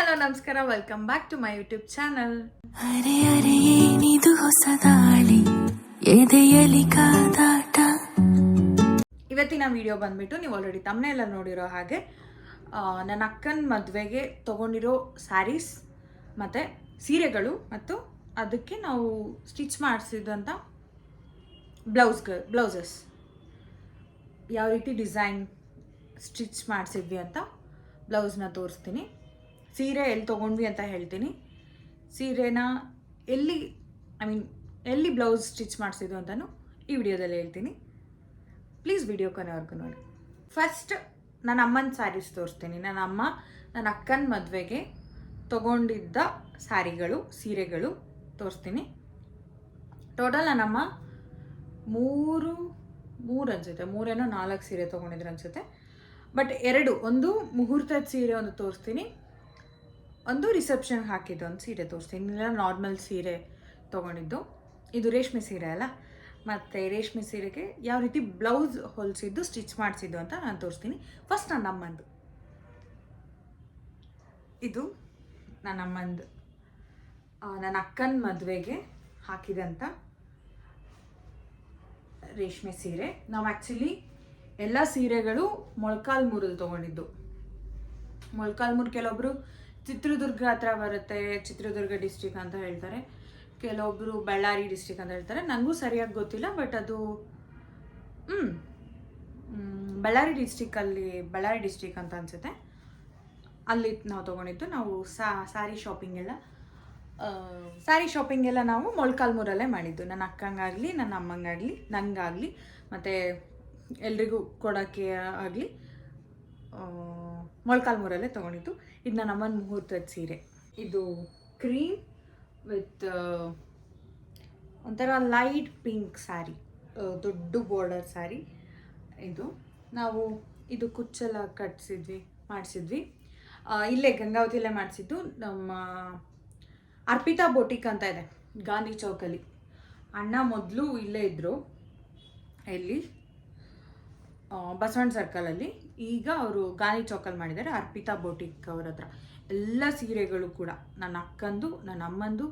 Hello ನಮಸ್ಕಾರ. Welcome back to my YouTube channel ಅರೆ ಅರೆ ಏನಿದು ಹೊಸದಾಳಿ ಎದೆಯಲಿ ಕಾದಾಟ? ಇವತ್ತಿನ ವಿಡಿಯೋ ಬಂದ್ಬಿಟ್ಟು ನೀವು ಆಲ್ರೆಡಿ ತಮ್ಮನೆಲ್ಲ ನೋಡಿರೋ ಹಾಗೆ ನನ್ನ ಅಕ್ಕನ ಮದುವೆಗೆ ತಗೊಂಡಿರೋ ಸ್ಯಾರೀಸ್ ಮತ್ತು ಸೀರೆಗಳು ಮತ್ತು ಅದಕ್ಕೆ ನಾವು ಸ್ಟಿಚ್ ಮಾಡಿಸಿದಂಥ ಬ್ಲೌಸ್ಗಳು ಬ್ಲೌಸಸ್ ಯಾವ ರೀತಿ ಡಿಸೈನ್ ಸ್ಟಿಚ್ ಮಾಡಿಸಿದ್ವಿ ಅಂತ ಬ್ಲೌಸ್ನ ತೋರಿಸ್ತೀನಿ. ಸೀರೆ ಎಲ್ಲಿ ತೊಗೊಂಡ್ವಿ ಅಂತ ಹೇಳ್ತೀನಿ. ಸೀರೆನ ಎಲ್ಲಿ ಐ ಮೀನ್ ಎಲ್ಲಿ ಬ್ಲೌಸ್ ಸ್ಟಿಚ್ ಮಾಡಿಸಿದ್ದು ಅಂತಲೂ ಈ ವಿಡಿಯೋದಲ್ಲಿ ಹೇಳ್ತೀನಿ. ಪ್ಲೀಸ್ ವಿಡಿಯೋ ಕೊನೆವರೆಗೂ ನೋಡಿ. ಫಸ್ಟ್ ನನ್ನ ಅಮ್ಮನ ಸ್ಯಾರೀಸ್ ತೋರಿಸ್ತೀನಿ. ನನ್ನ ಅಮ್ಮ ನನ್ನ ಅಕ್ಕನ ಮದುವೆಗೆ ತಗೊಂಡಿದ್ದ ಸ್ಯಾರಿಗಳು ಸೀರೆಗಳು ತೋರಿಸ್ತೀನಿ. ಟೋಟಲ್ ನನ್ನಮ್ಮ ಮೂರು ಮೂರು ಅನ್ಸುತ್ತೆ. ಮೂರೇನೋ ನಾಲ್ಕು ಸೀರೆ ತೊಗೊಂಡಿದ್ರು ಅನ್ಸುತ್ತೆ. ಬಟ್ ಎರಡು, ಒಂದು ಮುಹೂರ್ತದ ಸೀರೆ ಒಂದು ತೋರಿಸ್ತೀನಿ. ಒಂದು ರಿಸೆಪ್ಷನ್ ಹಾಕಿದ್ದು, ಒಂದು ಸೀರೆ ತೋರಿಸ್ತೀನಿ. ಇಲ್ಲ ನಾರ್ಮಲ್ ಸೀರೆ ತೊಗೊಂಡಿದ್ದು. ಇದು ರೇಷ್ಮೆ ಸೀರೆ ಅಲ್ಲ? ಮತ್ತು ರೇಷ್ಮೆ ಸೀರೆಗೆ ಯಾವ ರೀತಿ ಬ್ಲೌಸ್ ಹೊಲಿಸಿದ್ದು ಸ್ಟಿಚ್ ಮಾಡಿಸಿದ್ದು ಅಂತ ನಾನು ತೋರಿಸ್ತೀನಿ. ಫಸ್ಟ್ ನನ್ನ ಅಮ್ಮಂದು. ಇದು ನನ್ನ ಅಮ್ಮಂದು. ನನ್ನ ಅಕ್ಕನ ಮದುವೆಗೆ ಹಾಕಿದಂಥ ರೇಷ್ಮೆ ಸೀರೆ. ನಾವು ಆ್ಯಕ್ಚುಲಿ ಎಲ್ಲ ಸೀರೆಗಳು ಮೊಳಕಾಲ್ಮೂರಲ್ಲಿ ತೊಗೊಂಡಿದ್ದು. ಮೊಳಕಾಲ್ಮೂರು ಕೆಲವೊಬ್ರು ಚಿತ್ರದುರ್ಗ ಹತ್ರ ಬರುತ್ತೆ, ಚಿತ್ರದುರ್ಗ ಡಿಸ್ಟಿಕ್ ಅಂತ ಹೇಳ್ತಾರೆ. ಕೆಲವೊಬ್ಬರು ಬಳ್ಳಾರಿ ಡಿಸ್ಟಿಕ್ ಅಂತ ಹೇಳ್ತಾರೆ. ನನಗೂ ಸರಿಯಾಗಿ ಗೊತ್ತಿಲ್ಲ ಬಟ್ ಅದು ಹ್ಞೂ ಬಳ್ಳಾರಿ ಡಿಸ್ಟಿಕ್ಕಲ್ಲಿ ಬಳ್ಳಾರಿ ಡಿಸ್ಟಿಕ್ ಅಂತ ಅನಿಸುತ್ತೆ. ಅಲ್ಲಿ ನಾವು ತೊಗೊಂಡಿದ್ದು. ನಾವು ಸಾರಿ ಶಾಪಿಂಗ್ ಎಲ್ಲ ಸ್ಯಾರಿ ಶಾಪಿಂಗ್ ಎಲ್ಲ ನಾವು ಮೊಳಕಾಲ್ಮೂರಲ್ಲೇ ಮಾಡಿದ್ದು. ನನ್ನ ಅಕ್ಕಂಗಾಗಲಿ, ನನ್ನ ಅಮ್ಮಂಗಾಗಲಿ ನನಗಾಗಲಿ ಮತ್ತು ಎಲ್ರಿಗೂ ಕೊಡೋಕ್ಕೆ ಆಗಲಿ ಮೊಳಕಾಲ್ಮೂರಲ್ಲೇ ತೊಗೊಂಡಿದ್ದು. ಇದು ನನ್ನ ಅಮ್ಮನ ಮುಹೂರ್ತದ ಸೀರೆ. ಇದು ಕ್ರೀಮ್ ವಿತ್ ಒಂಥರ ಲೈಟ್ ಪಿಂಕ್ ಸ್ಯಾರಿ ದೊಡ್ಡ ಬಾರ್ಡರ್ ಸ್ಯಾರಿ ಇದು ನಾವು ಇದು ಕುಚ್ಚೆಲ್ಲ ಕಟ್ಸಿದ್ವಿ, ಮಾಡಿಸಿದ್ವಿ. ಇಲ್ಲೇ ಗಂಗಾವತಿಯಲ್ಲೇ ಮಾಡಿಸಿದ್ದು ನಮ್ಮ ಅರ್ಪಿತಾ ಬೋಟಿಕ್ ಅಂತ ಇದೆ, ಗಾಂಧಿ ಚೌಕಲ್ಲಿ. ಅಣ್ಣ ಮೊದಲು ಇಲ್ಲೇ ಇದ್ದರು ಇಲ್ಲಿ ಬಸವಣ್ಣ ಸರ್ಕಲಲ್ಲಿ ಈಗ ಅವರು ಗಾಂಧಿ ಚೌಕಲ್ಲಿ ಮಾಡಿದ್ದಾರೆ ಅರ್ಪಿತಾ ಬೋಟಿಕ್ ಅವ್ರ ಹತ್ರ. ಎಲ್ಲ ಸೀರೆಗಳು ಕೂಡ ನನ್ನ ಅಕ್ಕಂದು, ನನ್ನ ಅಮ್ಮಂದು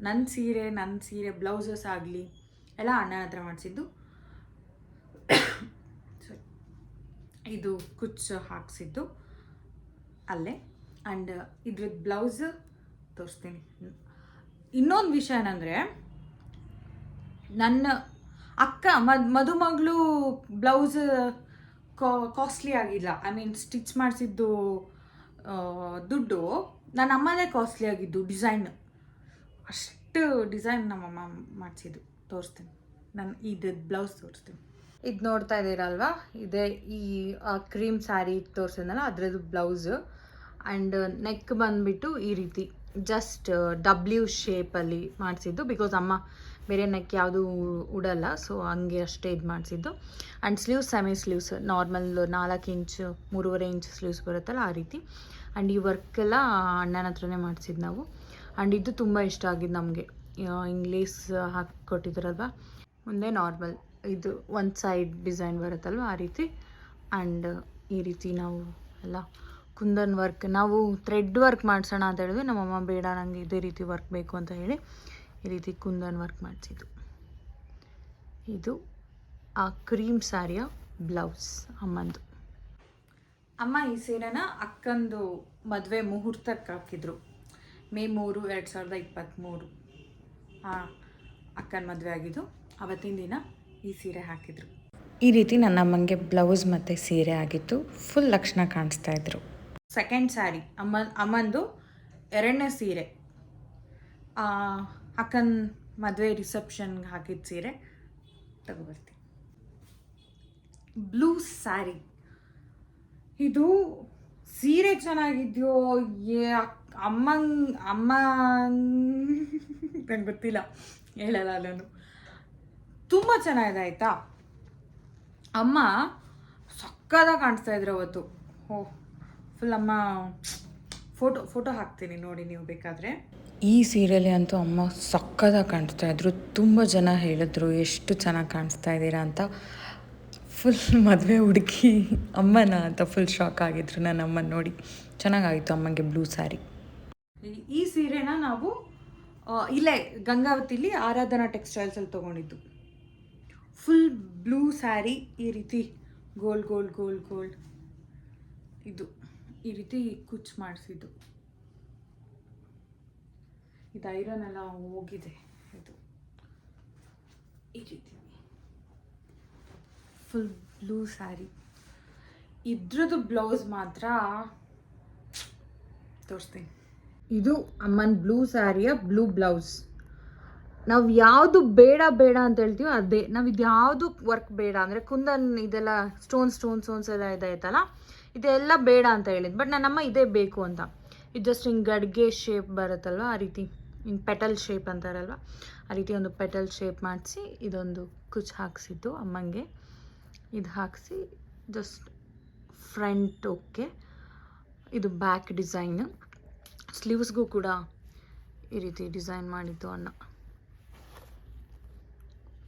ನನ್ನ ಸೀರೆ ನನ್ನ ಸೀರೆ ಬ್ಲೌಸಸ್ ಆಗಲಿ, ಎಲ್ಲ ಅಣ್ಣನ ಹತ್ರ ಮಾಡಿಸಿದ್ದು. ಇದು ಕುಚ್ಚು ಹಾಕ್ಸಿದ್ದು. ಅಲ್ಲೇ. ಆ್ಯಂಡ್ ಇದ್ರದ್ದು ಬ್ಲೌಸ್ ತೋರಿಸ್ತೀನಿ. ಇನ್ನೊಂದು ವಿಷಯ ಏನಂದರೆ, ನನ್ನ ಅಕ್ಕ, ಮದ್ ಮದುಮಗಳು ಬ್ಲೌಸ್ ಕಾಸ್ಟ್ಲಿ ಆಗಿಲ್ಲ. ಐ ಮೀನ್ ಸ್ಟಿಚ್ ಮಾಡಿಸಿದ್ದು ದುಡ್ಡು. ನನ್ನ ಅಮ್ಮನೇ ಕಾಸ್ಟ್ಲಿ ಆಗಿದ್ದು ಡಿಸೈನ್ ಅಷ್ಟು ಡಿಸೈನ್ ನಮ್ಮಮ್ಮ ಮಾಡಿಸಿದ್ದು. ತೋರಿಸ್ತೀನಿ. ನಾನು ಇದು ಬ್ಲೌಸ್ ತೋರಿಸ್ತೀನಿ. ಇದು ನೋಡ್ತಾ ಇದ್ದೀರಲ್ವಾ ಇದೇ ಈ ಕ್ರೀಮ್ ಸ್ಯಾರಿ ತೋರಿಸಿದ್ನಲ್ಲ, ಅದರದ್ದು ಬ್ಲೌಸು ಆ್ಯಂಡ್ ನೆಕ್ ಬಂದುಬಿಟ್ಟು ಈ ರೀತಿ. ಜಸ್ಟ್ ಡಬ್ಲ್ಯೂ ಶೇಪಲ್ಲಿ ಮಾಡಿಸಿದ್ದು. ಬಿಕಾಸ್ ಅಮ್ಮ ಬೇರೆ ನೆಕ್ ಯಾವುದು ಉಡಲ್ಲ, ಸೊ ಹಂಗೆ ಅಷ್ಟೇ ಇದು ಮಾಡಿಸಿದ್ದು. And sleeves semi sleeves normal ನಾಲ್ಕು ಇಂಚ್, ಮೂರುವರೆ ಇಂಚ್ ಸ್ಲೀವ್ಸ್ ಬರುತ್ತಲ್ಲ ಆ ರೀತಿ. ಆ್ಯಂಡ್ ಈ ವರ್ಕೆಲ್ಲ ಅಣ್ಣನ ಹತ್ರನೇ ಮಾಡಿಸಿದ್ದು ನಾವು. ಆ್ಯಂಡ್ ಇದು ತುಂಬ ಇಷ್ಟ ಆಗಿದ್ದು ನಮಗೆ. ಇಂಗ್ಲೀಷ್ ಹಾಕಿ ಕೊಟ್ಟಿದ್ದಾರಲ್ವ ಮುಂದೆ ನಾರ್ಮಲ್ ಇದು ಒಂದು ಸೈಡ್ ಡಿಸೈನ್ ಬರುತ್ತಲ್ವ ಆ ರೀತಿ. ಆ್ಯಂಡ್ ಈ ರೀತಿ ನಾವು ಎಲ್ಲ ಕುಂದನ್ ವರ್ಕ್ ನಾವು ಥ್ರೆಡ್ ವರ್ಕ್ ಮಾಡಿಸೋಣ ಅಂತ ಹೇಳಿದ್ವಿ. ನಮ್ಮಮ್ಮ ಬೇಡ ನನಗೆ ಇದೇ ರೀತಿ ವರ್ಕ್ ಬೇಕು ಅಂತ ಹೇಳಿ. ಈ ರೀತಿ ಕುಂದನ್ ವರ್ಕ್ ಮಾಡಿಸಿದ್ದು. ಇದು ಆ ಕ್ರೀಮ್ ಸ್ಯಾರಿಯ ಬ್ಲೌಸ್ ಅಮ್ಮಂದು. ಅಮ್ಮ ಈ ಸೀರೆನ ಅಕ್ಕಂದು ಮದುವೆ ಮುಹೂರ್ತಕ್ಕೆ ಹಾಕಿದ್ರು ಮೇ ಮೂರು ಎರಡು ಸಾವಿರದ ಇಪ್ಪತ್ತ್ಮೂರು ಹಾಂ ಅಕ್ಕನ ಮದುವೆ ಆಗಿದ್ದು ಅವತ್ತಿನ ದಿನ ಈ ಸೀರೆ ಹಾಕಿದ್ರು. ಈ ರೀತಿ ನನ್ನ ಅಮ್ಮಂಗೆ ಬ್ಲೌಸ್ ಮತ್ತು ಸೀರೆ ಆಗಿತ್ತು. ಫುಲ್ ಲಕ್ಷಣ ಕಾಣಿಸ್ತಾ ಇದ್ರು. ಸೆಕೆಂಡ್ ಸ್ಯಾರಿ ಅಮ್ಮ ಅಮ್ಮಂದು ಎರಡನೇ ಸೀರೆ. ಆ, ಅಕ್ಕನ ಮದುವೆ ರಿಸೆಪ್ಷನ್ಗೆ ಹಾಕಿದ ಸೀರೆ ತಗೊಬರ್ತೀನಿ. ಬ್ಲೂ ಸ್ಯಾರಿ. ಇದು ಸೀರೆ ಚೆನ್ನಾಗಿದೆಯೋ, ಏ ಅಮ್ಮ ನಂಗೆ ಗೊತ್ತಿಲ್ಲ. ಹೇಳಲ್ಲ ನಾನು. ತುಂಬ ಚೆನ್ನಾಗಿದೆ, ಆಯಿತಾ? ಅಮ್ಮ ಸಕ್ಕದಾಗಿ ಕಾಣಿಸ್ತಾ ಇದ್ರು ಅವತ್ತು. ಓಹ್, ಫುಲ್ ಅಮ್ಮ, ಫೋಟೋ ಫೋಟೋ ಹಾಕ್ತೀನಿ ನೋಡಿ ನೀವು ಬೇಕಾದರೆ. ಈ ಸೀರೆಯಲ್ಲಿ ಅಂತೂ ಅಮ್ಮ ಸಕ್ಕದಾಗಿ ಕಾಣಿಸ್ತಾ ಇದ್ರು. ತುಂಬ ಜನ ಹೇಳಿದ್ರು, ಎಷ್ಟು ಚೆನ್ನಾಗಿ ಕಾಣಿಸ್ತಾ ಇದ್ದೀರಾ ಅಂತ. ಫುಲ್ ಮದುವೆ ಹುಡುಗಿ ಅಮ್ಮನ ಅಂತ ಫುಲ್ ಶಾಕ್ ಆಗಿದ್ರು ನನ್ನ ಅಮ್ಮನ ನೋಡಿ. ಚೆನ್ನಾಗಾಯಿತು ಅಮ್ಮಂಗೆ ಬ್ಲೂ ಸ್ಯಾರಿ ಈ- ಸೀರೆನ ನಾವು ಇಲ್ಲೇ ಗಂಗಾವತಿಲಿ ಆರಾಧನಾ ಟೆಕ್ಸ್ಟೈಲ್ಸಲ್ಲಿ ತೊಗೊಂಡಿದ್ದು. ಫುಲ್ ಬ್ಲೂ ಸ್ಯಾರಿ ಈ ರೀತಿ ಗೋಲ್ಡ್ ಗೋಲ್ಡ್ ಗೋಲ್ಡ್ ಗೋಲ್ಡ್ ಇದು ಈ ರೀತಿ ಕುಚ್ ಮಾಡಿಸಿದ್ದು. ಇದು ಐರನ್ ಎಲ್ಲ ಹೋಗಿದೆ. ಇದು ಈ ರೀತಿ. ಫುಲ್ ಬ್ಲೂ ಸ್ಯಾರಿ ಇದ್ರದ್ದು ಬ್ಲೌಸ್ ಮಾತ್ರ ತೋರಿಸ್ತೀನಿ. ಇದು ಅಮ್ಮನ ಬ್ಲೂ ಸ್ಯಾರಿಯ ಬ್ಲೂ ಬ್ಲೌಸ್ ನಾವು ಯಾವುದು ಬೇಡ ಬೇಡ ಅಂತ ಹೇಳ್ತೀವೋ ಅದೇ. ನಾವು ಇದು ಯಾವುದು ವರ್ಕ್ ಬೇಡ ಅಂದರೆ ಕುಂದನ್ ಇದೆಲ್ಲ ಸ್ಟೋನ್ ಸ್ಟೋನ್ ಸ್ಟೋನ್ಸ್ ಎಲ್ಲ ಇದೈತಲ್ಲ ಇದೆಲ್ಲ ಬೇಡ ಅಂತ ಹೇಳಿದ್. ಬಟ್ ನನ್ನಮ್ಮ ಇದೇ ಬೇಕು ಅಂತ. ಇದು ಜಸ್ಟ್ ಹಿಂಗೆ ಗಡ್ಗೆ ಶೇಪ್ ಬರುತ್ತಲ್ವ ಆ ರೀತಿ. ಹಿಂಗೆ ಪೆಟಲ್ ಶೇಪ್ ಅಂತಾರಲ್ವ? ಆ ರೀತಿ ಒಂದು ಪೆಟಲ್ ಶೇಪ್ ಮಾಡಿಸಿ ಇದೊಂದು ಕುಚ್ ಹಾಕ್ಸಿದ್ದು ಅಮ್ಮಂಗೆ. ಇದು ಹಾಕಿಸಿ ಜಸ್ಟ್ ಫ್ರಂಟ್ ಓಕೆ. ಇದು ಬ್ಯಾಕ್ ಡಿಸೈನ್. ಸ್ಲೀವ್ಸ್ಗೂ ಕೂಡ ಈ ರೀತಿ ಡಿಸೈನ್ ಮಾಡಿದ್ದು ಅಣ್ಣ.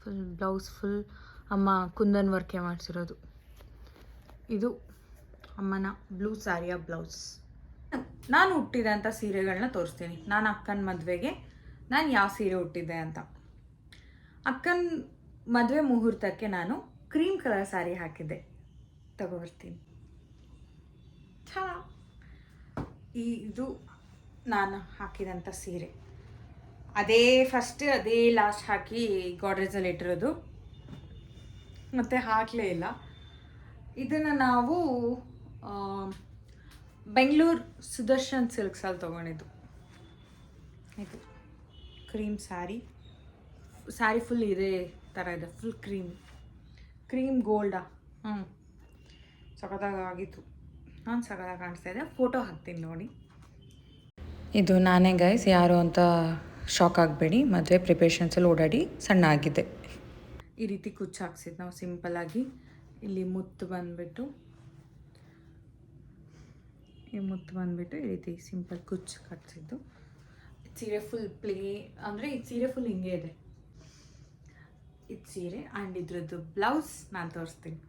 ಫುಲ್ ಬ್ಲೌಸ್ ಫುಲ್ ಅಮ್ಮ ಕುಂದನ್ ವರ್ಕೆ ಮಾಡಿಸಿರೋದು. ಇದು ಅಮ್ಮನ ಬ್ಲೂ ಸ್ಯಾರಿಯ ಬ್ಲೌಸ್. ನಾನು ಹುಟ್ಟಿದಂಥ ಸೀರೆಗಳನ್ನ ತೋರಿಸ್ತೀನಿ. ನಾನು ಅಕ್ಕನ ಮದುವೆಗೆ ನಾನು ಯಾವ ಸೀರೆ ಹುಟ್ಟಿದ್ದೆ ಅಂತ. ಅಕ್ಕನ ಮದುವೆ ಮುಹೂರ್ತಕ್ಕೆ ನಾನು ಕ್ರೀಮ್ ಕಲರ್ ಸ್ಯಾರಿ ಹಾಕಿದ್ದೆ. ತಗೋಬರ್ತೀನಿ ಈ ಇದು ನಾನು ಹಾಕಿದಂಥ ಸೀರೆ. ಅದೇ ಫಸ್ಟ್ ಅದೇ ಲಾಸ್ಟ್ ಹಾಕಿ ಗಾಡ್ರೇಜಲ್ಲಿ ಇಟ್ಟಿರೋದು. ಮತ್ತು ಹಾಕಲೇ ಇಲ್ಲ. ಇದನ್ನು ನಾವು ಬೆಂಗಳೂರು ಸುದರ್ಶನ್ ಸಿಲ್ಕ್ಸಲ್ಲಿ ತೊಗೊಂಡಿದ್ದು. ಇದು ಕ್ರೀಮ್ ಸ್ಯಾರಿ. ಸ್ಯಾರಿ ಫುಲ್ ಇದೇ ಥರ ಇದೆ, ಫುಲ್ ಕ್ರೀಮ್. ಕ್ರೀಮ್ ಗೋಲ್ಡಾ. ಹ್ಞೂ ಸಖತ್ತಾಗಿತ್ತು ನಾನು ಸಖತ್ತಾಗಿ ಕಾಣಿಸ್ತಾ ಇದೆ. ಫೋಟೋ ಹಾಕ್ತೀನಿ ನೋಡಿ. ಇದು ನಾನೇ ಗೈಸ್ ಯಾರು ಅಂತ ಶಾಕ್ ಆಗಬೇಡಿ. ಮದುವೆ ಪ್ರಿಪ್ರೇಷನ್ಸಲ್ಲಿ ಓಡಾಡಿ ಸಣ್ಣ ಆಗಿದೆ. ಈ ರೀತಿ ಕುಚ್ಚು ಹಾಕ್ಸಿದ್ದು ನಾವು ಸಿಂಪಲ್ಲಾಗಿ ಇಲ್ಲಿ ಮುತ್ತು ಬಂದುಬಿಟ್ಟು ಈ ಮುತ್ತು ಬಂದುಬಿಟ್ಟು ಈ ರೀತಿ ಸಿಂಪಲ್ ಕುಚ್ಚು ಕಟ್ಸಿದ್ದು. ಸೀರೆ ಫುಲ್ ಪ್ಲೇ ಅಂದರೆ ಇದು ಸೀರೆ ಫುಲ್ ಹಿಂಗೆ ಇದೆ. ಇದು ಸೀರೆ ಆ್ಯಂಡ್ ಇದ್ರದ್ದು ಬ್ಲೌಸ್ ನಾನು ತೋರಿಸ್ತೀನಿ.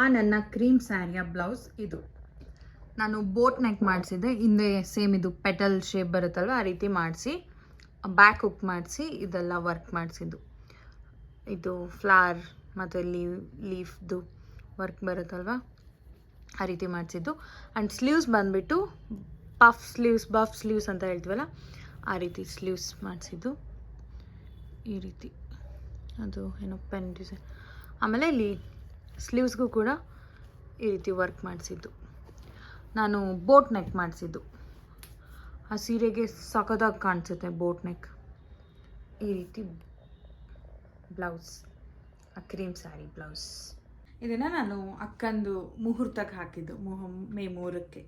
ಆ ನನ್ನ ಕ್ರೀಮ್ ಸ್ಯಾರಿಯ ಬ್ಲೌಸ್ ಇದು. ನಾನು ಬೋಟ್ ನೆಕ್ ಮಾಡಿಸಿದ್ದೆ ಹಿಂದೆ ಸೇಮ್ ಇದು ಪೆಟಲ್ ಶೇಪ್ ಬರುತ್ತಲ್ವ ಆ ರೀತಿ ಮಾಡಿಸಿ ಬ್ಯಾಕ್ ಹುಕ್ ಮಾಡಿಸಿ ಇದೆಲ್ಲ ವರ್ಕ್ ಮಾಡಿಸಿದ್ದು. ಇದು ಫ್ಲವರ್ ಮತ್ತು ಲೀವ್ ಲೀಫ್ದು ವರ್ಕ್ ಬರುತ್ತಲ್ವ? ಆ ರೀತಿ ಮಾಡಿಸಿದ್ದು. ಆ್ಯಂಡ್ ಸ್ಲೀವ್ಸ್ ಬಂದುಬಿಟ್ಟು ಪಫ್ ಸ್ಲೀವ್ಸ್ ಬಫ್ ಸ್ಲೀವ್ಸ್ ಅಂತ ಹೇಳ್ತೀವಲ್ಲ, ಆ ರೀತಿ ಸ್ಲೀವ್ಸ್ ಮಾಡಿಸಿದ್ದು. ಈ ರೀತಿ. ಅದು ಏನೋ ಪೆನ್ ಡಿಸೈನ್ ಆಮೇಲೆ ಇಲ್ಲಿ ಸ್ಲೀವ್ಸ್ಗೂ ಕೂಡ ಈ ರೀತಿ ವರ್ಕ್ ಮಾಡಿಸಿದ್ದು. ನಾನು ಬೋಟ್ ನೆಕ್ ಮಾಡಿಸಿದ್ದು. ಆ ಸೀರೆಗೆ ಸಖತ್ತಾಗಿ ಕಾಣಿಸುತ್ತೆ ಬೋಟ್ ನೆಕ್ ಈ ರೀತಿ ಬ್ಲೌಸ್ ಆ ಕ್ರೀಮ್ ಸ್ಯಾರಿ ಬ್ಲೌಸ್ ಇದನ್ನು ನಾನು ಅಕ್ಕಂದು ಮುಹೂರ್ತಕ್ಕೆ ಹಾಕಿದ್ದು. ಮುಹ, ಮೇ ಮೂರಕ್ಕೆ.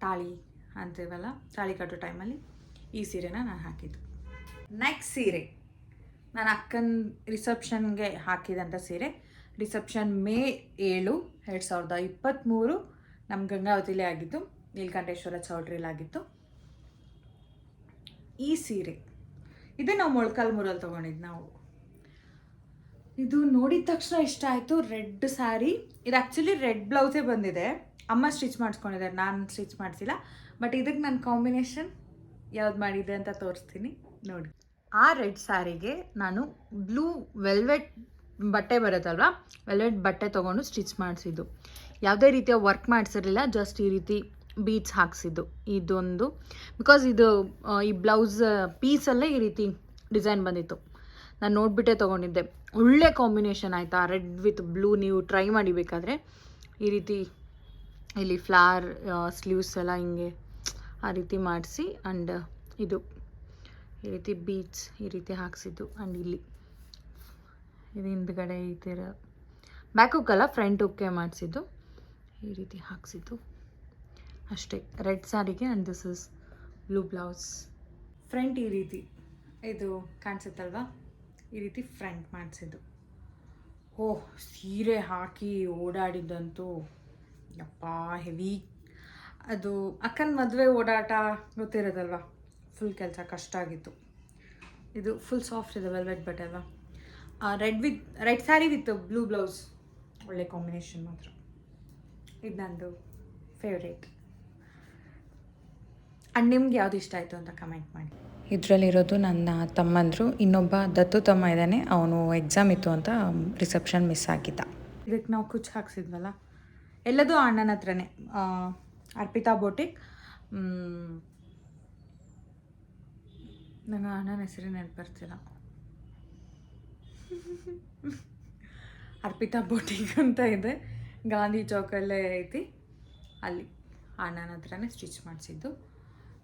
ತಾಳಿ ಅಂತೀವಲ್ಲ, ತಾಳಿ ಕಟ್ಟೋ ಟೈಮಲ್ಲಿ ಈ ಸೀರೆನ ನಾನು ಹಾಕಿದ್ದು. ನೆಕ್ಸ್ಟ್ ಸೀರೆ. ನಾನು ಅಕ್ಕನ ರಿಸೆಪ್ಷನ್ಗೆ ಹಾಕಿದಂಥ ಸೀರೆ. ರಿಸೆಪ್ಷನ್ ಮೇ ಏಳು, ಎರಡು ಸಾವಿರದ ಇಪ್ಪತ್ತ್ಮೂರು ನಮ್ಮ ಗಂಗಾವತಿಲೇ ಆಗಿತ್ತು ನೀಲಕಂಠೇಶ್ವರ ಚೌಟ್ರಿಲಾಗಿತ್ತು ಈ ಸೀರೆ. ಇದನ್ನು ನಾವು ಮೊಳಕಾಲ್ಮೂರಲ್ಲಿ ತೊಗೊಂಡಿದ್ದು ನಾವು. ಇದು ನೋಡಿದ ತಕ್ಷಣ ಇಷ್ಟ ಆಯಿತು. ರೆಡ್ ಸ್ಯಾರಿ ಇದು ಆ್ಯಕ್ಚುಲಿ ರೆಡ್ ಬ್ಲೌಸೇ ಬಂದಿದೆ. ಅಮ್ಮ ಸ್ಟಿಚ್ ಮಾಡಿಸ್ಕೊಂಡಿದ್ದಾರೆ. ನಾನು ಸ್ಟಿಚ್ ಮಾಡಿಸಿಲ್ಲ. ಬಟ್ ಇದಕ್ಕೆ ನನ್ನ ಕಾಂಬಿನೇಷನ್ ಯಾವ್ದು ಮಾಡಿದೆ ಅಂತ ತೋರಿಸ್ತೀನಿ. ನೋಡಿ. ಆ ರೆಡ್ ಸ್ಯಾರಿಗೆ ನಾನು ಬ್ಲೂ ವೆಲ್ವೆಟ್ ಬಟ್ಟೆ ಬರುತ್ತಲ್ವ? ವೆಲ್ವೆಟ್ ಬಟ್ಟೆ ತೊಗೊಂಡು ಸ್ಟಿಚ್ ಮಾಡಿಸಿದ್ದು. ಯಾವುದೇ ರೀತಿಯ ವರ್ಕ್ ಮಾಡಿಸಿರಲಿಲ್ಲ. ಜಸ್ಟ್ ಈ ರೀತಿ ಬೀಟ್ಸ್ ಹಾಕ್ಸಿದ್ದು. ಇದೊಂದು. ಬಿಕಾಸ್ ಇದು ಈ ಬ್ಲೌಸ್ ಪೀಸಲ್ಲೇ ಈ ರೀತಿ ಡಿಸೈನ್ ಬಂದಿತ್ತು. ನಾನು ನೋಡಿಬಿಟ್ಟೆ ತೊಗೊಂಡಿದ್ದೆ. ಒಳ್ಳೆ ಕಾಂಬಿನೇಷನ್ ಆಯಿತಾ? ರೆಡ್ ವಿತ್ ಬ್ಲೂ ನೀವು ಟ್ರೈ ಮಾಡಿ ಬೇಕಾದರೆ. ಈ ರೀತಿ ಇಲ್ಲಿ ಫ್ಲವರ್ ಸ್ಲೀವ್ಸ್ ಎಲ್ಲ ಹಿಂಗೆ ಆ ರೀತಿ ಮಾಡಿಸಿ ಆ್ಯಂಡ್ ಇದು ಈ ರೀತಿ ಬೀಚ್ ಈ ರೀತಿ ಹಾಕ್ಸಿದ್ದು ಆ್ಯಂಡ್ ಇಲ್ಲಿ. ಇದು ಹಿಂದ್ಗಡೆ ಈ ಥರ ಬ್ಯಾಕ್ ಹುಕ್ಕಲ್ಲ ಫ್ರಂಟ್ ಹುಕ್ಕೆ ಮಾಡಿಸಿದ್ದು. ಈ ರೀತಿ ಹಾಕ್ಸಿದ್ದು. ಅಷ್ಟೇ. Red ಸ್ಯಾರಿಗೆ and this is blue blouse front ಈ ರೀತಿ. ಇದು ಕಾಣಿಸುತ್ತಲ್ವಾ? ಈ ರೀತಿ ಫ್ರಂಟ್ ಮಾಡಿಸಿದ್ದು. ಓಹ್, ಸೀರೆ ಹಾಕಿ ಓಡಾಡಿದ್ದಂತೂ, ಯಪ್ಪ, ಹೆವಿ. ಅದು ಅಕ್ಕನ ಮದುವೆ ಓಡಾಟ ಗೊತ್ತಿರೋದಲ್ವ? ಫುಲ್ ಕೆಲಸ ಕಷ್ಟ ಆಗಿತ್ತು. ಇದು ಫುಲ್ ಸಾಫ್ಟ್ ಇದೆ ವೆಲ್ವೆಟ್ ಬಟ್ಟೆ ಅಲ್ವಾ red with red sari with blue blouse ಒಳ್ಳೆ ಕಾಂಬಿನೇಷನ್ ಮಾತ್ರ. ಇದು ನಂದು ಫೇವ್ರೇಟ್ ಆ್ಯಂಡ್ ನಿಮ್ಗೆ ಯಾವುದು ಇಷ್ಟ ಆಯಿತು ಅಂತ ಕಮೆಂಟ್ ಮಾಡಿ. ಇದರಲ್ಲಿರೋದು ನನ್ನ ತಮ್ಮಂದರು, ಇನ್ನೊಬ್ಬ ದತ್ತು ತಮ್ಮ ಇದ್ದಾನೆ, ಅವನು ಎಕ್ಸಾಮ್ ಇತ್ತು ಅಂತ ರಿಸೆಪ್ಷನ್ ಮಿಸ್ ಆಗಿದ್ದ. ಇದಕ್ಕೆ ನಾವು ಕುಚ್ಚು ಹಾಕ್ಸಿದ್ವಲ್ಲ? ಎಲ್ಲದೂ ಅಣ್ಣನ ಹತ್ರನೇ. ಅರ್ಪಿತಾ ಬೋಟಿಕ್ ನನಗೆ ಅಣ್ಣನ ಹೆಸರು ನೆನಪು ಬರ್ತಿಲ್ಲ. ಅರ್ಪಿತಾ ಬೋಟಿಕ್ ಅಂತ ಇದೆ. ಗಾಂಧಿ ಚೌಕಲ್ಲೇ ಐತಿ. ಅಲ್ಲಿ ಅಣ್ಣನ ಹತ್ರನೇ ಸ್ಟಿಚ್ ಮಾಡಿಸಿದ್ದು.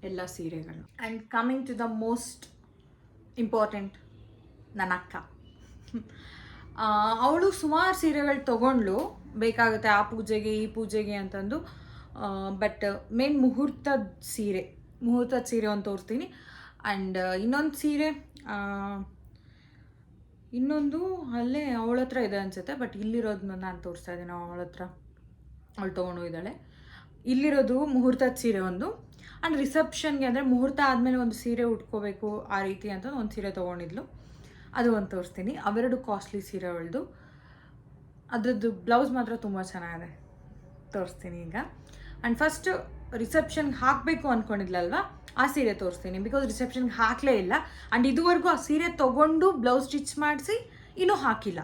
ಎಲ್ಲ ಸೀರೆಗಳು. And coming to the most important ನನ್ನ ಅಕ್ಕ ಅವಳು ಸುಮಾರು ಸೀರೆಗಳು ತೊಗೊಂಡ್ಲು ಬೇಕಾಗುತ್ತೆ ಆ ಪೂಜೆಗೆ, ಈ ಪೂಜೆಗೆ ಅಂತಂದು. ಬಟ್ ಮೇನ್ ಮುಹೂರ್ತದ ಸೀರೆ ಮುಹೂರ್ತದ ಸೀರೆ ಒಂದು ತೋರಿಸ್ತೀನಿ. ಆ್ಯಂಡ್ ಇನ್ನೊಂದು ಸೀರೆ ಇನ್ನೊಂದು ಅಲ್ಲೇ ಅವಳ ಹತ್ರ ಇದೆ ಅನ್ಸುತ್ತೆ ಬಟ್ ಇಲ್ಲಿರೋದನ್ನ ನಾನು ತೋರಿಸ್ತಾ ಇದ್ದೀನಿ ಅವಳ ಹತ್ರ. ಅವಳು ತೊಗೊಂಡು ಇದ್ದಾಳೆ ಇಲ್ಲಿರೋದು ಮುಹೂರ್ತದ ಸೀರೆ ಒಂದು. ಆ್ಯಂಡ್ ರಿಸೆಪ್ಷನ್ಗೆ ಅಂದರೆ ಮುಹೂರ್ತ ಆದಮೇಲೆ ಒಂದು ಸೀರೆ ಉಟ್ಕೋಬೇಕು ಆ ರೀತಿ ಅಂತ ಒಂದು ಸೀರೆ ತೊಗೊಂಡಿದ್ಲು. ಅದು ಒಂದು ತೋರಿಸ್ತೀನಿ. ಅವೆರಡು ಕಾಸ್ಟ್ಲಿ ಸೀರೆ ಅವಳದು. ಅದ್ರದ್ದು ಬ್ಲೌಸ್ ಮಾತ್ರ ತುಂಬ ಚೆನ್ನಾಗಿದೆ. ತೋರಿಸ್ತೀನಿ ಈಗ. ಆ್ಯಂಡ್ ಫಸ್ಟು ರಿಸೆಪ್ಷನ್ಗೆ ಹಾಕಬೇಕು ಅಂದ್ಕೊಂಡಿದ್ಲಲ್ವ ಆ ಸೀರೆ ತೋರಿಸ್ತೀನಿ. ಬಿಕಾಸ್ ರಿಸೆಪ್ಷನ್ಗೆ ಹಾಕಲೇ ಇಲ್ಲ. ಆ್ಯಂಡ್ ಇದುವರೆಗೂ ಆ ಸೀರೆ ತೊಗೊಂಡು ಬ್ಲೌಸ್ ಸ್ಟಿಚ್ ಮಾಡಿಸಿ ಇನ್ನೂ ಹಾಕಿಲ್ಲ.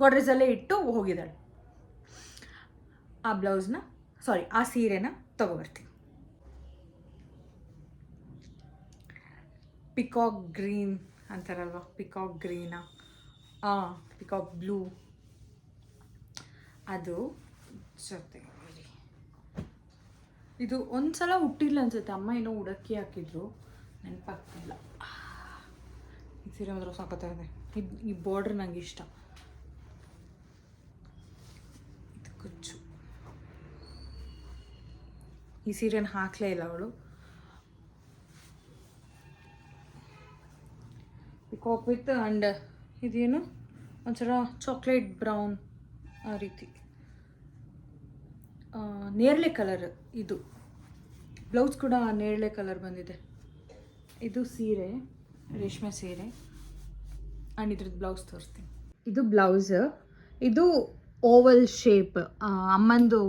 ಗೋಡ್ರೇಜಲ್ಲೇ ಇಟ್ಟು ಹೋಗಿದ್ದಾಳೆ. ಆ ಬ್ಲೌಸ್ನ ಸಾರಿ ಆ ಸೀರೆನ ತಗೊಬರ್ತೀನಿ ಪಿಕಾಕ್ ಗ್ರೀನ್ ಅಂತಾರಲ್ವ ಪಿಕಾಕ್ ಗ್ರೀನಾ ಹಾಂ ಪಿಕಾಕ್ ಬ್ಲೂ ಅದು ಜೊತೆಗೆ ಇದು ಇದು ಒಂದ್ಸಲ ಹುಟ್ಟಿಲ್ಲ ಅನ್ಸುತ್ತೆ. ಅಮ್ಮ ಏನೋ ಉಡಕ್ಕಿ ಹಾಕಿದ್ರು. ನೆನಪಾಗ್ತಿಲ್ಲ. ಈ ಸೀರೆ ಮಾತ್ರ ಸಾಕತ್ತಾಗಿದೆ ಇದು. ಈ ಬಾರ್ಡ್ರ್ ನಂಗೆ ಇಷ್ಟ. ಇದು ಕುಚ್ಚು. ಈ ಸೀರೆನ ಹಾಕಲೇ ಇಲ್ಲ ಅವಳು. ಪಿಕಾಕ್ ವಿತ್ ಆ್ಯಂಡ್ ಇದೇನು? ಒಂಥರ ಚಾಕ್ಲೇಟ್ ಬ್ರೌನ್ ಆ ರೀತಿ. ನೇರಳೆ ಕಲರ್ ಇದು. ಬ್ಲೌಸ್ ಕೂಡ ನೇರಳೆ ಕಲರ್ ಬಂದಿದೆ. ಇದು ಸೀರೆ, ರೇಷ್ಮೆ ಸೀರೆ. ಆ್ಯಂಡ್ ಇದ್ರದ್ದು ಬ್ಲೌಸ್ ತೋರಿಸ್ತೀನಿ. ಇದು ಬ್ಲೌಸ್ ಇದು ಓವಲ್ ಶೇಪ್ ಅಮ್ಮಂದು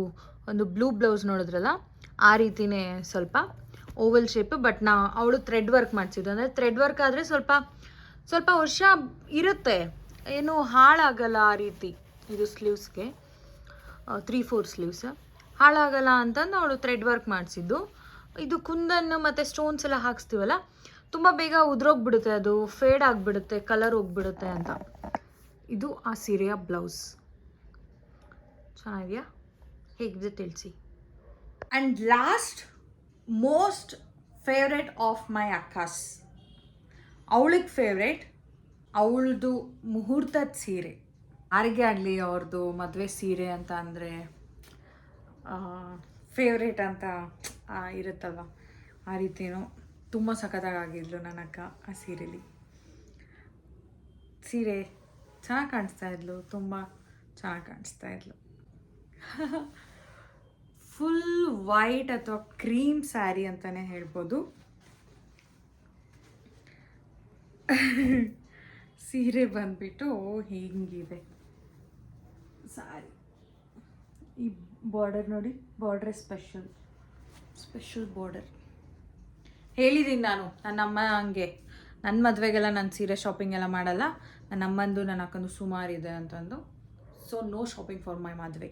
ಒಂದು ಬ್ಲೂ ಬ್ಲೌಸ್ ನೋಡಿದ್ರಲ್ಲ? ಆ ರೀತಿನೇ ಸ್ವಲ್ಪ ಓವಲ್ ಶೇಪ್ ಬಟ್ ನಾ ಅವಳು ಥ್ರೆಡ್ ವರ್ಕ್ ಮಾಡಿಸಿದ್ದು. ಅಂದರೆ ಥ್ರೆಡ್ ವರ್ಕ್ ಆದರೆ ಸ್ವಲ್ಪ ಸ್ವಲ್ಪ ವರ್ಷ ಇರುತ್ತೆ. ಏನು ಹಾಳಾಗಲ್ಲ ಆ ರೀತಿ. ಇದು ಸ್ಲೀವ್ಸ್ಗೆ. Three four sleeves. ಹಾಳಾಗಲ್ಲ ಅಂತಂದು ಅವಳು ಥ್ರೆಡ್ ವರ್ಕ್ ಮಾಡಿಸಿದ್ದು. ಇದು ಕುಂದನ್ನು ಮತ್ತು ಸ್ಟೋನ್ಸ್ ಎಲ್ಲ ಹಾಕ್ಸ್ತೀವಲ್ಲ, ತುಂಬ ಬೇಗ ಉದುರೋಗ್ಬಿಡುತ್ತೆ ಅದು ಫೇಡ್ ಆಗಿಬಿಡುತ್ತೆ ಕಲರ್ ಹೋಗ್ಬಿಡುತ್ತೆ ಅಂತ. ಇದು ಆ ಸೀರೆಯ ಬ್ಲೌಸ್ ಚೆನ್ನಾಗಿದೆಯಾ? ಹೇಗಿದೆ ತಿಳಿಸಿ. And last most favourite of my ಅಕ್ಕಾಸ್ ಅವಳಿಗೆ ಫೇವ್ರೇಟ್ ಅವಳದು ಮುಹೂರ್ತದ ಸೀರೆ. ಯಾರಿಗೆ ಆಗಲಿ ಅವ್ರದ್ದು ಮದುವೆ ಸೀರೆ ಅಂತ ಅಂದರೆ ಫೇವ್ರೇಟ್ ಅಂತ ಇರುತ್ತಲ್ವ? ಆ ರೀತಿಯೂ ತುಂಬ ಸಖತ್ತಾಗಿದ್ಲು ನನ್ನ ಅಕ್ಕ ಆ ಸೀರೆಲಿ. ಸೀರೆ ಚೆನ್ನಾಗಿ ಕಾಣಿಸ್ತಾ ಇದ್ಲು, ತುಂಬ ಚೆನ್ನಾಗಿ ಕಾಣಿಸ್ತಾ ಇದ್ಲು. ಫುಲ್ ವೈಟ್ ಅಥವಾ ಕ್ರೀಮ್ ಸ್ಯಾರಿ ಅಂತಲೇ ಹೇಳ್ಬೋದು. ಸೀರೆ ಬಂದ್ಬಿಟ್ಟು ಹಿಂಗಿದೆ. ಸಾರಿ. ಈ ಬಾರ್ಡರ್ ನೋಡಿ ಬಾರ್ಡ್ರೇ ಸ್ಪೆಷಲ್ ಸ್ಪೆಷಲ್ ಬಾರ್ಡರ್ ಹೇಳಿದ್ದೀನಿ ನಾನು ನನ್ನ ಅಮ್ಮ ಹಂಗೆ. ನನ್ನ ಮದುವೆಗೆಲ್ಲ ನಾನು ಸೀರೆ ಶಾಪಿಂಗ್ ಎಲ್ಲ ಮಾಡಲ್ಲ. ನನ್ನ ಅಮ್ಮಂದು ನನ್ನ ಅಕ್ಕಂದು ಸುಮಾರಿದೆ ಅಂತಂದು. So no shopping for my ಮದುವೆ.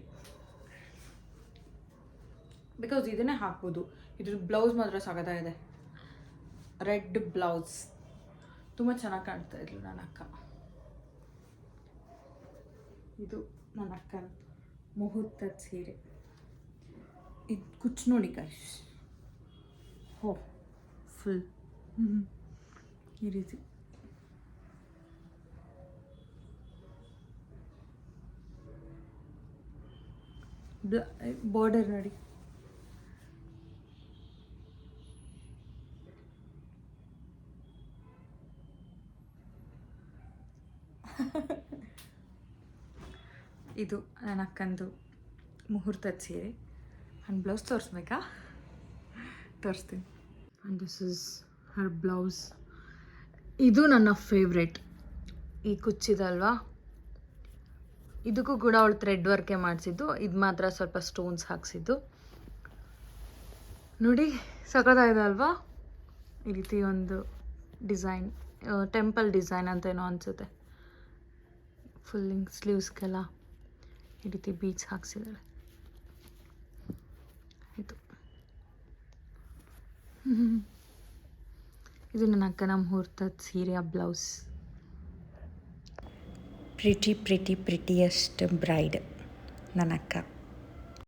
ಬಿಕಾಸ್ ಇದನ್ನೇ ಹಾಕ್ಬೋದು. ಇದ್ರ ಬ್ಲೌಸ್ ಮಾತ್ರ ಇದೆ ರೆಡ್ ಬ್ಲೌಸ್ ತುಂಬ ಚೆನ್ನಾಗಿ ಕಾಣ್ತಾ ಇದ್ಲು ನನ್ನ ಅಕ್ಕ. ಇದು ನನ್ನ ಅಕ್ಕನ ಮುಹೂರ್ತದ ಸೀರೆ. ಇದು ಕುಚ್ಚು ನೋಡಿ ಕೈಶ್ ಹೋ ಫುಲ್ ಈ ರೀತಿ. ಬಾರ್ಡರ್ ನೋಡಿ. ಇದು ನನ್ನ ಅಕ್ಕಂದು ಮುಹೂರ್ತದ ಸೀರೆ. ಆ್ಯಂಡ್ ಬ್ಲೌಸ್ ತೋರಿಸ್ಬೇಕಾ? ತೋರಿಸ್ತೀನಿ. And this is her blouse ಇದು ನನ್ನ ಫೇವ್ರೆಟ್ ಈ ಕುಚ್ಚಿದಲ್ವಾ ಇದಕ್ಕೂ ಕೂಡ ಅವಳು ಥ್ರೆಡ್ ವರ್ಕೆ ಮಾಡಿಸಿದ್ದು. ಇದು ಮಾತ್ರ ಸ್ವಲ್ಪ ಸ್ಟೋನ್ಸ್ ಹಾಕ್ಸಿದ್ದು. ನೋಡಿ ಸಖತ್ತಾಗಿದೆ ಅಲ್ವಾ? ಈ ರೀತಿ ಒಂದು ಡಿಸೈನ್ ಟೆಂಪಲ್ ಡಿಸೈನ್ ಅಂತ ಏನೋ ಅನಿಸುತ್ತೆ. ಫುಲ್ಲಿಂಗ್ ಸ್ಲೀವ್ಸ್ಗೆಲ್ಲ ಈ ರೀತಿ ಬೀಚ್ ಹಾಕ್ಸಿದ್ದಾಳೆ ಇದು ಇದು ನನ್ನ ಅಕ್ಕನ ಮುಹೂರ್ತದ ಸೀರೆಯ blouse pretty pretty prettiest bride ನನ್ನ ಅಕ್ಕ.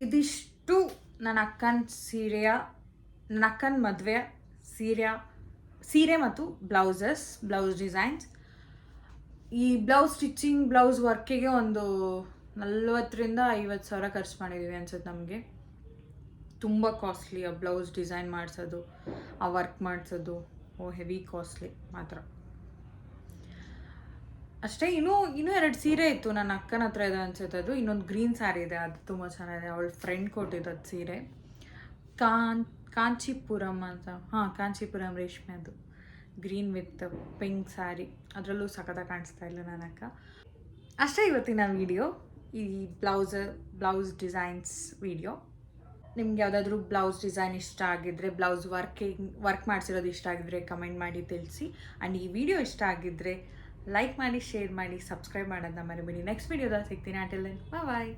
ಇದಿಷ್ಟು ನನ್ನ ಅಕ್ಕನ ಸೀರೆಯ ನನ್ನ ಅಕ್ಕನ ಮದುವೆ ಸೀರೆಯ ಸೀರೆ ಮತ್ತು ಬ್ಲೌಸಸ್ ಬ್ಲೌಸ್ ಡಿಸೈನ್ಸ್ ಈ ಬ್ಲೌಸ್ ಸ್ಟಿಚಿಂಗ್ ಬ್ಲೌಸ್ ವರ್ಕಿಗೆ ಒಂದು ನಲ್ವತ್ತರಿಂದ ಐವತ್ತು ಸಾವಿರ ಖರ್ಚು ಮಾಡಿದ್ದೀವಿ ಅನ್ಸುತ್ತೆ ನಮಗೆ. ತುಂಬ ಕಾಸ್ಟ್ಲಿ ಆ ಬ್ಲೌಸ್ ಡಿಸೈನ್ ಮಾಡಿಸೋದು, ಆ ವರ್ಕ್ ಮಾಡಿಸೋದು. ಓ ಹೆವಿ ಕಾಸ್ಟ್ಲಿ ಮಾತ್ರ. ಅಷ್ಟೇ ಇನ್ನೂ ಇನ್ನೂ ಎರಡು ಸೀರೆ ಇತ್ತು. ನನ್ನ ಅಕ್ಕನ ಹತ್ರ ಇದೆ ಅನ್ಸುತ್ತೆ ಅದು. ಇನ್ನೊಂದು ಗ್ರೀನ್ ಸ್ಯಾರಿ ಇದೆ. ಅದು ತುಂಬ ಚೆನ್ನಾಗಿದೆ. ಅವಳ ಫ್ರೆಂಡ್ ಕೊಟ್ಟಿದ್ದು ಅದು ಸೀರೆ. ಕಾನ್, ಕಾಂಚೀಪುರಂ ಅಂತ. ಹಾಂ, ಕಾಂಚೀಪುರಂ ರೇಷ್ಮೆ ಅದು. ಗ್ರೀನ್ ವಿತ್ ಪಿಂಕ್ ಸ್ಯಾರಿ ಅದರಲ್ಲೂ ಸಖತ್ತಾಗಿ ಕಾಣಿಸ್ತಾ ಇಲ್ಲ ನನ್ನ ಅಕ್ಕ. ಅಷ್ಟೇ ಇವತ್ತಿನ ವಿಡಿಯೋ ಈ ಬ್ಲೌಸ್ ಬ್ಲೌಸ್ ಡಿಸೈನ್ಸ್ ವಿಡಿಯೋ. ನಿಮ್ಗೆ ಯಾವುದಾದ್ರೂ ಬ್ಲೌಸ್ ಡಿಸೈನ್ ಇಷ್ಟ ಆಗಿದ್ರೆ, ಬ್ಲೌಸ್ ವರ್ಕಿಂಗ್, ವರ್ಕ್ ಮಾಡಿಸಿರೋದು ಇಷ್ಟ ಆಗಿದ್ರೆ ಕಮೆಂಟ್ ಮಾಡಿ ತಿಳಿಸಿ. ಆ್ಯಂಡ್ ಈ ವಿಡಿಯೋ ಇಷ್ಟ ಆಗಿದ್ದರೆ ಲೈಕ್ ಮಾಡಿ, ಶೇರ್ ಮಾಡಿ, ಸಬ್ಸ್ಕ್ರೈಬ್ ಮಾಡೋದನ್ನ ಮರಿಬೇಡಿ. ನೆಕ್ಸ್ಟ್ ವಿಡಿಯೋದಲ್ಲಿ ಸಿಗ್ತೀನಿ. ಆಟಲ್ ಬಾಯ್